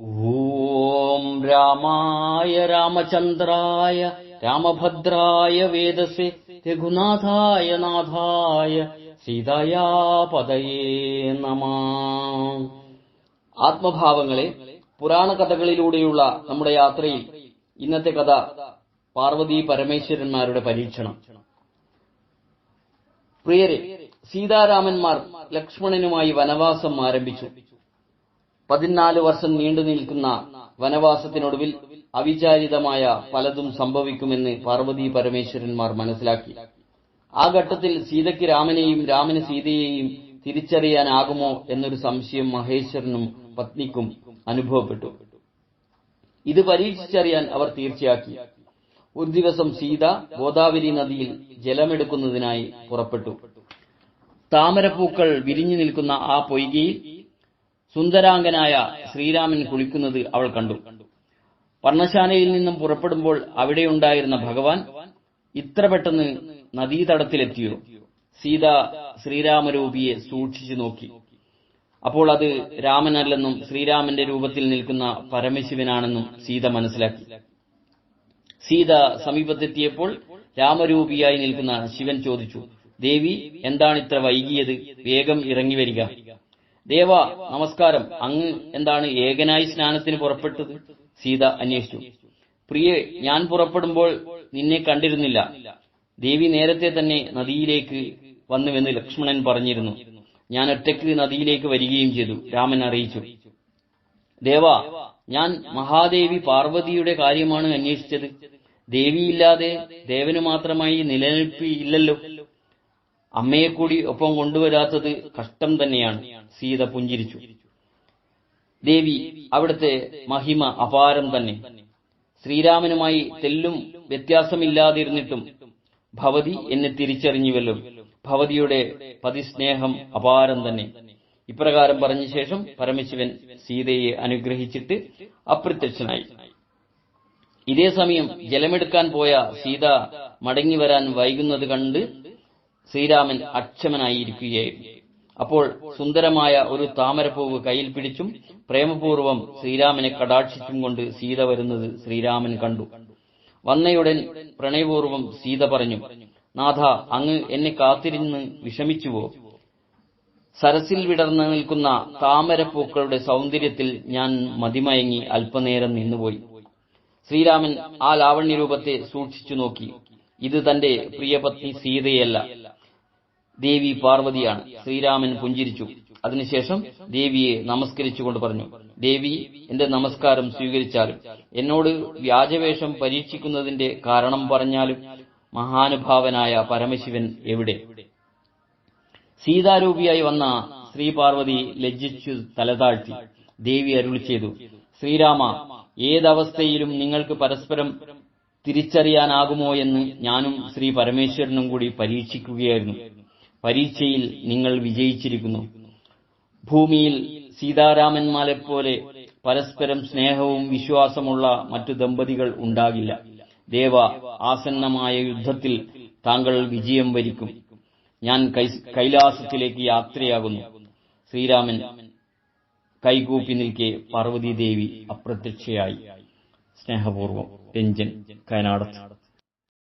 ഓം രാമായ രാമചന്ദ്രായ രാമഭദ്രായ വേദസെ രഘുനാഥായ നാഥായ സീതയാ പദയേ നമ. ആത്മഭാവങ്ങളെ പുരാണ കഥകളിലൂടെയുള്ള നമ്മുടെ യാത്രയിൽ ഇന്നത്തെ കഥ പാർവതി പരമേശ്വരന്മാരുടെ പരീക്ഷണം. പ്രിയരെ സീതാരാമന്മാർ ലക്ഷ്മണനുമായി വനവാസം ആരംഭിച്ചു. പതിനാല് വർഷം നീണ്ടു നിൽക്കുന്ന വനവാസത്തിനൊടുവിൽ അവിചാരിതമായ പലതും സംഭവിക്കുമെന്ന് പാർവതി പരമേശ്വരന്മാർ മനസ്സിലാക്കി. ആ ഘട്ടത്തിൽ സീതയ്ക്ക് രാമനെയും രാമന് സീതയെയും തിരിച്ചറിയാനാകുമോ എന്നൊരു സംശയം മഹേശ്വരനും പത്നിക്കും അനുഭവപ്പെട്ടു. ഇത് പരീക്ഷിച്ചറിയാൻ അവർ തീർച്ചയാക്കി. ഒരു ദിവസം സീത ഗോദാവരി നദിയിൽ ജലമെടുക്കുന്നതിനായി പുറപ്പെട്ടു. താമരപ്പൂക്കൾ വിരിഞ്ഞു നിൽക്കുന്ന ആ പൊയ്കയിൽ സുന്ദരാംഗനായ ശ്രീരാമൻ കുളിക്കുന്നത് അവൾ കണ്ടു. പർണശാലയിൽ നിന്നും പുറപ്പെടുമ്പോൾ അവിടെയുണ്ടായിരുന്ന ഭഗവാൻ ഇത്ര പെട്ടെന്ന് നദീതടത്തിലെത്തിയോ? സീത ശ്രീരാമരൂപിയെ സൂക്ഷിച്ചു നോക്കി. അപ്പോൾ അത് രാമനല്ലെന്നും ശ്രീരാമന്റെ രൂപത്തിൽ നിൽക്കുന്ന പരമശിവനാണെന്നും സീത മനസ്സിലാക്കി. സീത സമീപത്തെത്തിയപ്പോൾ രാമരൂപിയായി നിൽക്കുന്ന ശിവൻ ചോദിച്ചു ദേവി എന്താണ് ഇത്ര വൈകിയത്? വേഗം ഇറങ്ങി വരിക. ദേവ നമസ്കാരം. അങ്ങ് എന്താണ് ഏകനായി സ്നാനത്തിന് പുറപ്പെട്ടത്? സീത അന്വേഷിച്ചു. പ്രിയെ ഞാൻ പുറപ്പെടുമ്പോൾ നിന്നെ കണ്ടിരുന്നില്ല. ദേവി നേരത്തെ തന്നെ നദിയിലേക്ക് വന്നുവെന്ന് ലക്ഷ്മണൻ പറഞ്ഞിരുന്നു. ഞാൻ ഒറ്റയ്ക്ക് നദിയിലേക്ക് വരികയും ചെയ്തു. രാമൻ അറിയിച്ചു. ദേവ ഞാൻ മഹാദേവി പാർവതിയുടെ കാര്യമാണ് അന്വേഷിച്ചത്. ദേവിയില്ലാതെ ദേവന് മാത്രമായി നിലനിൽപ്പില്ലല്ലോ. അമ്മയെ കൂടി ഒപ്പം കൊണ്ടുവരാത്തത് കഷ്ടം തന്നെയാണ്. സീത പുഞ്ചിരിച്ചു. ദേവി അവിടുത്തെ മഹിമ അപാരം തന്നെ. ശ്രീരാമനുമായി തെല്ലും വ്യത്യാസമില്ലാതിരുന്നിട്ടും ഭവതി എന്നെ തിരിച്ചറിഞ്ഞുവല്ലോ. ഭവതിയുടെ പതിസ്നേഹം അപാരം തന്നെ. ഇപ്രകാരം പറഞ്ഞ ശേഷം പരമശിവൻ സീതയെ അനുഗ്രഹിച്ചിട്ട് അപ്രത്യക്ഷനായി. ഇതേ സമയം ജലമെടുക്കാൻ പോയ സീത മടങ്ങി വരാൻ വൈകുന്നത് കണ്ട് ശ്രീരാമൻ അക്ഷമനായിരിക്കുകയായിരുന്നു അപ്പോൾ സുന്ദരമായ ഒരു താമരപ്പൂവ് കയ്യിൽ പിടിച്ചും പ്രേമപൂർവം ശ്രീരാമനെ കടാക്ഷിച്ചും കൊണ്ട് സീത വരുന്നത് ശ്രീരാമൻ കണ്ടു. വന്നയുടൻ പ്രണയപൂർവം സീത പറഞ്ഞു നാഥ അങ്ങ് എന്നെ കാത്തിരുന്ന് വിഷമിച്ചുവോ? സരസിൽ വിടർന്നു നിൽക്കുന്ന താമരപ്പൂക്കളുടെ സൗന്ദര്യത്തിൽ ഞാൻ മതിമയങ്ങി അല്പനേരം നിന്നുപോയി. ശ്രീരാമൻ ആ ലാവണ്യ രൂപത്തെ സൂക്ഷിച്ചു നോക്കി. ഇത് തന്റെ പ്രിയപത്നി സീതയല്ല. ദേവി പാർവതിയാണ്. ശ്രീരാമൻ പുഞ്ചിരിച്ചു. അതിനുശേഷം ദേവിയെ നമസ്കരിച്ചുകൊണ്ട് പറഞ്ഞു ദേവി എന്റെ നമസ്കാരം സ്വീകരിച്ചാലും എന്നോട് വ്യാജവേഷം പരീക്ഷിക്കുന്നതിന്റെ കാരണം പറഞ്ഞാലും മഹാനുഭാവനായ പരമശിവൻ എവിടെ? സീതാരൂപിയായി വന്ന ശ്രീപാർവതി ലജ്ജിച്ചു തലതാഴ്ത്തി. ദേവി അരുളി ചെയ്തു ശ്രീരാമ ഏതവസ്ഥയിലും നിങ്ങൾക്ക് പരസ്പരം തിരിച്ചറിയാനാകുമോ എന്ന് ഞാനും ശ്രീ പരമേശ്വരനും കൂടി പരീക്ഷിക്കുകയായിരുന്നു. പരീക്ഷയിൽ നിങ്ങൾ വിജയിച്ചിരിക്കുന്നു. ഭൂമിയിൽ സീതാരാമന്മാരെപ്പോലെ പരസ്പരം സ്നേഹവും വിശ്വാസമുള്ള മറ്റു ദമ്പതികൾ ഉണ്ടാകില്ല. ദേവ ആസന്നമായ യുദ്ധത്തിൽ താങ്കൾ വിജയം വരിക്കും. ഞാൻ കൈലാസത്തിലേക്ക് യാത്രയാകുന്നു. ശ്രീരാമൻ കൈകൂപ്പി നിൽക്കെ പാർവതീദേവി അപ്രത്യക്ഷയായി. സ്നേഹപൂർവം രഞ്ജൻ കയനാടത്ത്.